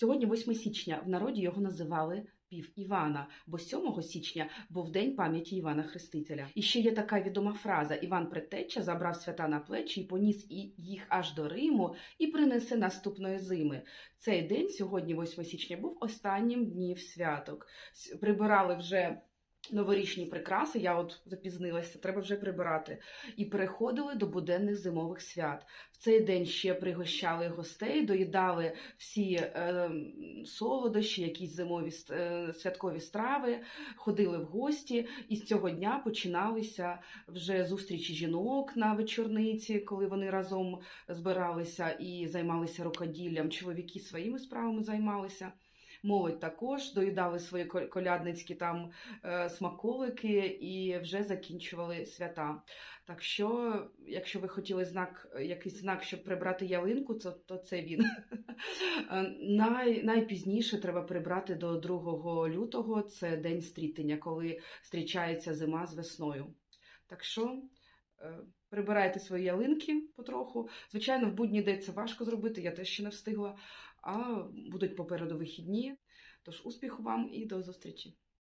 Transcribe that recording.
Сьогодні 8 січня. В народі його називали пів Івана, бо 7 січня був день пам'яті Івана Хрестителя. І ще є така відома фраза: Іван Предтеча забрав свята на плечі і поніс їх аж до Риму і принесе наступної зими. Цей день, сьогодні, 8 січня, був останнім днів святок. Прибирали вже. Новорічні прикраси, я от запізнилася, треба вже прибирати. І переходили до буденних зимових свят. В цей день ще пригощали гостей, доїдали всі е, солодощі, якісь зимові е, святкові страви, ходили в гості. І з цього дня починалися вже зустрічі жінок на вечорниці, коли вони разом збиралися і займалися рукоділлям. Чоловіки своїми справами займалися. Молодь також доїдали свої ко- колядницькі там е, смаколики і вже закінчували свята. Так що, якщо ви хотіли знак, якийсь знак, щоб прибрати ялинку, то, то це він. Е, Най, найпізніше треба прибрати до 2 лютого, це день стрітення, коли зустрічається зима з весною. Так що прибирайте свої ялинки потроху. Звичайно, в будній день це важко зробити, я теж ще не встигла, а будуть попереду вихідні. Тож успіху вам і до зустрічі!